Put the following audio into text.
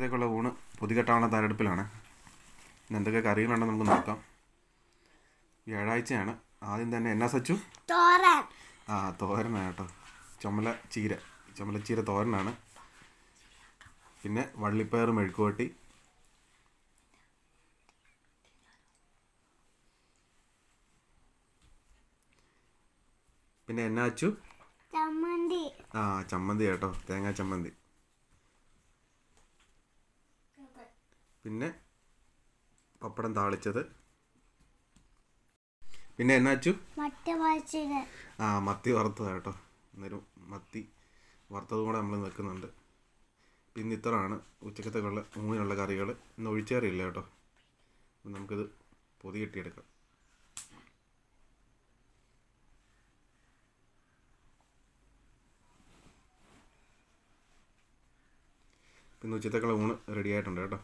ഇതേക്കുള്ള ഊണ് പൊതികെട്ടാനുള്ള തയ്യാറെടുപ്പിലാണ് ഇന്ന് എന്തൊക്കെ കറികളുണ്ടെന്ന് നമുക്ക് നോക്കാം. വ്യാഴാഴ്ചയാണ്. ആദ്യം തന്നെ എന്നാ സച്ചു? തോരൻ. ആ തോരനാണ് കേട്ടോ. ചുമല ചീര. ചുമല ചീര തോരനാണ്. പിന്നെ വള്ളിപ്പയർ മെഴുക്കുവട്ടി പിന്നെ എന്നാ അച്ചു? ചമ്മന്തി. ആ ചമ്മന്തി കേട്ടോ. തേങ്ങാ ചമ്മന്തി. പിന്നെ പപ്പടം താളിച്ചത്. പിന്നെ എന്നാ അച്ചു? മറ്റ ആ മത്തി വറുത്തതാണ് കേട്ടോ. അന്നേരം മത്തി വറുത്തതും കൂടെ നമ്മൾ നിൽക്കുന്നുണ്ട് പിന്നെ ഇത്രയാണ് ഉച്ചക്കത്തേക്കുള്ള ഊണിനുള്ള കറികൾ ഇന്ന് ഒഴിച്ചേറിയില്ല കേട്ടോ. നമുക്കിത് പൊതി കെട്ടിയെടുക്കാം. പിന്നെ ഉച്ചത്തേക്കുള്ള ഊണ് റെഡി ആയിട്ടുണ്ട് കേട്ടോ.